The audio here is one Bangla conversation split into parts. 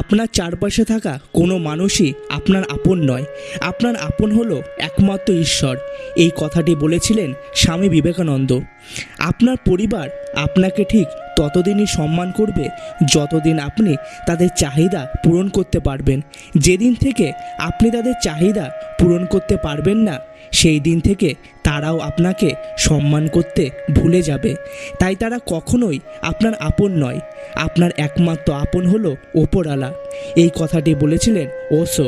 আপনার চারপাশে থাকা কোনো মানুষই আপনার আপন নয়। আপনার আপন হলো একমাত্র ঈশ্বর। এই কথাটি বলেছিলেন স্বামী বিবেকানন্দ। আপনার পরিবার আপনাকে ঠিক ততদিনই সম্মান করবে, যতদিন আপনি তাদের চাহিদা পূরণ করতে পারবেন। যেদিন থেকে আপনি তাদের চাহিদা পূরণ করতে পারবেন না সেই দিন থেকে তারাও আপনাকে সম্মান করতে ভুলে যাবে। তাই তারা কখনোই আপনার আপন নয়। আপনার একমাত্র আপন হলো ওপরওয়ালা। এই কথাটি বলেছিলেন ওসো।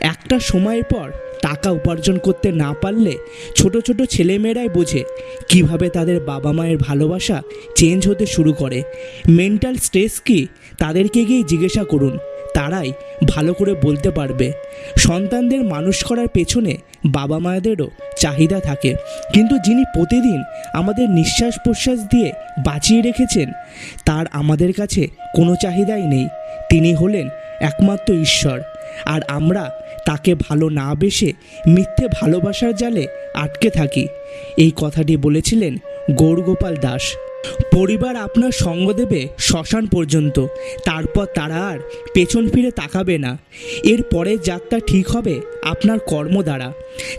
একটা সময়ের পর টাকা উপার্জন করতে না পারলে ছোট ছোট ছেলেমেয়েরাই বোঝে কীভাবে তাদের বাবা মায়ের ভালোবাসা চেঞ্জ হতে শুরু করে। মেন্টাল স্ট্রেস কি? তাদেরকে গিয়ে জিজ্ঞাসা করুন। তারাই ভালো করে বলতে পারবে। সন্তানদের মানুষ করার পেছনে বাবা মায়েদেরও চাহিদা থাকে। কিন্তু যিনি প্রতিদিন আমাদের নিঃশ্বাস প্রশ্বাস দিয়ে বাঁচিয়ে রেখেছেন, তার আমাদের কাছে কোনো চাহিদাই নেই। তিনি হলেন একমাত্র ঈশ্বর। আর আমরা তাকে ভালো না বেসে মিথ্যে ভালোবাসার জালে আটকে থাকি। এই কথাটি বলেছিলেন গৌরগোপাল দাস। পরিবার আপনার সঙ্গ দেবে শ্মশান পর্যন্ত। তারপর তারা আর পেছন ফিরে তাকাবে না। এর পরের যাত্রা ঠিক হবে আপনার কর্ম দ্বারা।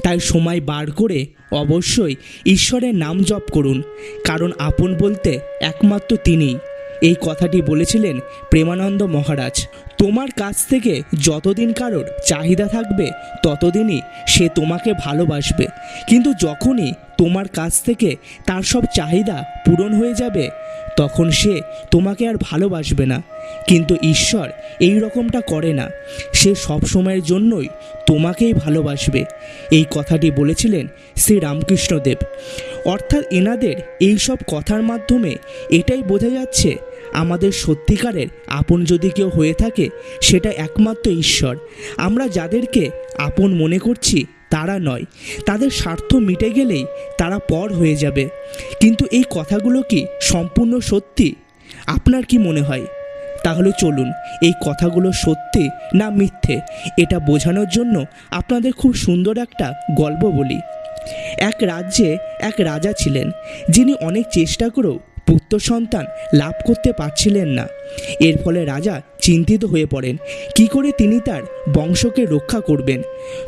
তাই সময় বার করে অবশ্যই ঈশ্বরের নাম জপ করুন। কারণ আপন বলতে একমাত্র তিনিই। এই কথাটি বলেছিলেন প্রেমানন্দ মহারাজ। তোমার কাছ থেকে যতদিন কারোর চাহিদা থাকবে, ততদিনই সে তোমাকে ভালোবাসবে। কিন্তু যখনই তোমার কাছ থেকে তার সব চাহিদা পূরণ হয়ে যাবে, তখন সে তোমাকে আর ভালোবাসবে না। কিন্তু ঈশ্বর এই রকমটা করে না। সে সব সময়ের জন্যই তোমাকেই ভালোবাসবে। এই কথাটি বলেছিলেন শ্রী রামকৃষ্ণদেব। অর্থাৎ এনাদের এই সব কথার মাধ্যমে এটাই বোঝা যাচ্ছে আমাদের সত্যিকারের আপন যদি কেউ হয়ে থাকে, সেটা একমাত্র ঈশ্বর। আমরা যাদেরকে আপন মনে করছি, তারা নয়। তাদের স্বার্থ মিটে গেলেই তারা পর হয়ে যাবে। কিন্তু এই কথাগুলো কি সম্পূর্ণ সত্যি? আপনার কি মনে হয়? তাহলে চলুন, এই কথাগুলো সত্যি না মিথ্যে? এটা বোঝানোর জন্য আপনাদের খুব সুন্দর একটা গল্প বলি। এক রাজ্যে এক রাজা ছিলেন, যিনি অনেক চেষ্টা করেও পুত্র সন্তান লাভ করতে পারছিলেন না। এর ফলে রাজা চিন্তিত হয়ে পড়েন। কি করে তিনি তার বংশকে রক্ষা করবেন?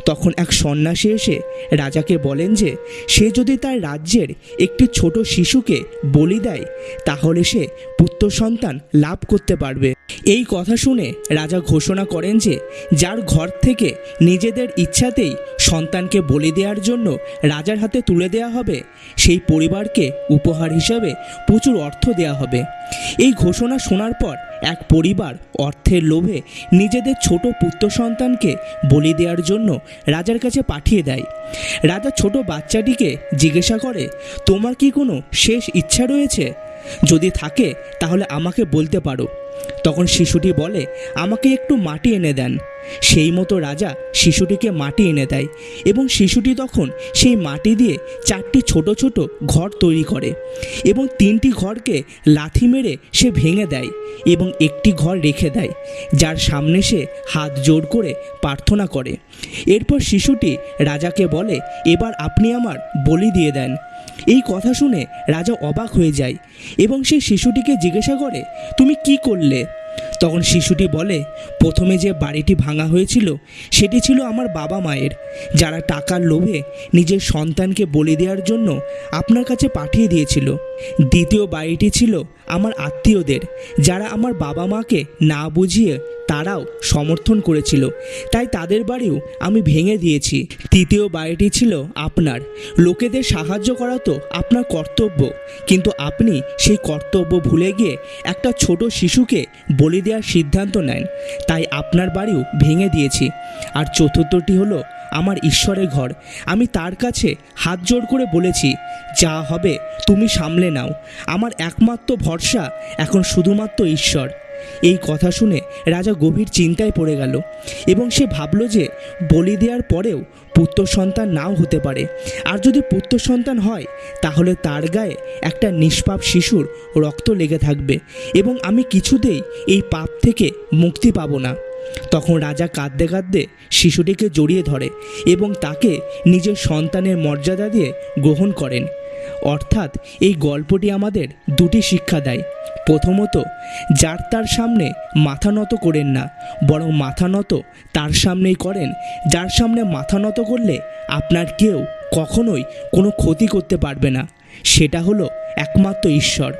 তখন এক সন্ন্যাসী এসে রাজাকে বলেন যে, সে যদি তার রাজ্যের একটি ছোট শিশুকে বলি দেয়, তাহলে সে সন্তান লাভ করতে পারবে। এই কথা শুনে রাজা ঘোষণা করেন যে, যার ঘর থেকে নিজেদের ইচ্ছাতেই সন্তানকে বলি দেওয়ার জন্য রাজার হাতে তুলে দেওয়া হবে, সেই পরিবারকে উপহার হিসাবে প্রচুর অর্থ দেওয়া হবে। এই ঘোষণা শোনার পর এক পরিবার অর্থের লোভে নিজেদের ছোট পুত্র সন্তানকে বলি দেওয়ার জন্য রাজার কাছে পাঠিয়ে দেয়। রাজা ছোট বাচ্চাটিকে জিজ্ঞাসা করে, তোমার কি কোনো শেষ ইচ্ছা রয়েছে? যদি থাকে, তাহলে আমাকে বলতে পারো। তখন শিশুটি বলে, আমাকে একটু মাটি এনে দেন। সেই মতো রাজা শিশুটিকে মাটি এনে দেয় এবং শিশুটি তখন সেই মাটি দিয়ে চারটি ছোট ছোট ঘর তৈরি করে এবং তিনটি ঘরকে লাথি মেরে সে ভেঙে দেয় এবং একটি ঘর রেখে দেয়, যার সামনে সে হাত জোর করে প্রার্থনা করে। এরপর শিশুটি রাজাকে বলে, এবার আপনি আমার বলি দিয়ে দেন। এই কথা শুনে রাজা অবাক হয়ে যায় এবং সেই শিশুটিকে জিজ্ঞাসা করে, তুমি কি করলে? তখন শিশুটি বলে, প্রথমে যে বাড়িটি ভাঙা হয়েছিল, সেটি ছিল আমার বাবা মায়ের, যারা টাকার লোভে নিজের সন্তানকে বলি দেওয়ার জন্য আপনার কাছে পাঠিয়ে দিয়েছিল। দ্বিতীয় বাড়িটি ছিল আমার আত্মীয়দের, যারা আমার বাবা মাকে না বুঝিয়ে তারাও সমর্থন করেছিল। তাই তাদের বাড়িও আমি ভেঙে দিয়েছি। তৃতীয় বাড়িটি ছিল আপনার। লোকেদের সাহায্য করা তো আপনার কর্তব্য। কিন্তু আপনি সেই কর্তব্য ভুলে গিয়ে একটা ছোট শিশুকে বলি দেওয়ার সিদ্ধান্ত নেন। তাই আপনার বাড়িও ভেঙে দিয়েছি। আর চতুর্থটি হলো আমার ঈশ্বরের ঘর। আমি তার কাছে হাত জোড় করে বলেছি, যা হবে তুমি সামলে নাও। আমার একমাত্র ভরসা এখন শুধুমাত্র ঈশ্বর। এই কথা শুনে রাজা গভীর চিন্তায় পড়ে গেল এবং সে ভাবল যে বলি দেওয়ার পরেও পুত্র সন্তান নাও হতে পারে। আর যদি পুত্র সন্তান হয়, তাহলে তার গায়ে একটা নিষ্পাপ শিশুর রক্ত লেগে থাকবে এবং আমি কিছুতেই এই পাপ থেকে মুক্তি পাবো না। তখন রাজা কাঁদতে কাঁদতে শিশুটিকে জড়িয়ে ধরে এবং তাকে নিজের সন্তানের মর্যাদা দিয়ে গ্রহণ করেন। অর্থাৎ এই গল্পটি আমাদের দুটি শিক্ষা দেয়। প্রথমত, যার তার সামনে মাথা নত করেন না, বরং মাথা নত তার সামনেই করেন, যার সামনে মাথা নত করলে আপনার কেউ কখনোই কোনো ক্ষতি করতে পারবে না। সেটা হলো একমাত্র ঈশ্বর।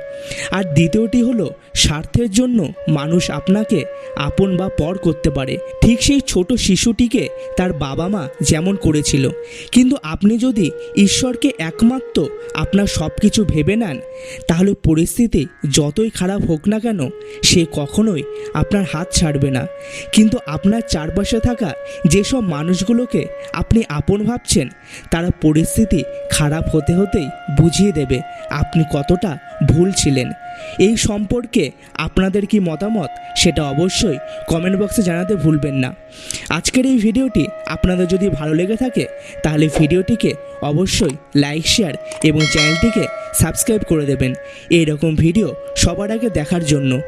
আর দ্বিতীয়টি হলো, স্বার্থের জন্য মানুষ আপনাকে আপন বা পর করতে পারে। ঠিক সেই ছোট শিশুটিকে তার বাবা মা যেমন করেছিল। কিন্তু আপনি যদি ঈশ্বরকে একমাত্র আপনার সব কিছু ভেবে নেন, তাহলে পরিস্থিতি যতই খারাপ হোক না কেন, সে কখনোই আপনার হাত ছাড়বে না। কিন্তু আপনার চারপাশে থাকা যেসব মানুষগুলোকে আপনি আপন ভাবছেন, তারা পরিস্থিতি খারাপ হতে হতেই বুঝিয়ে দেবে। আপনি কতটা ভুল ছিলেন? এই সম্পর্কে আপনাদের কি মতামত? সেটা অবশ্যই কমেন্ট বক্সে জানাতে ভুলবেন না। আজকের এই ভিডিওটি আপনাদের যদি ভালো লেগে থাকে, তাহলে ভিডিওটিকে অবশ্যই লাইক শেয়ার এবং চ্যানেলটিকে সাবস্ক্রাইব করে দেবেন। এই রকম ভিডিও সবার আগে দেখার জন্য।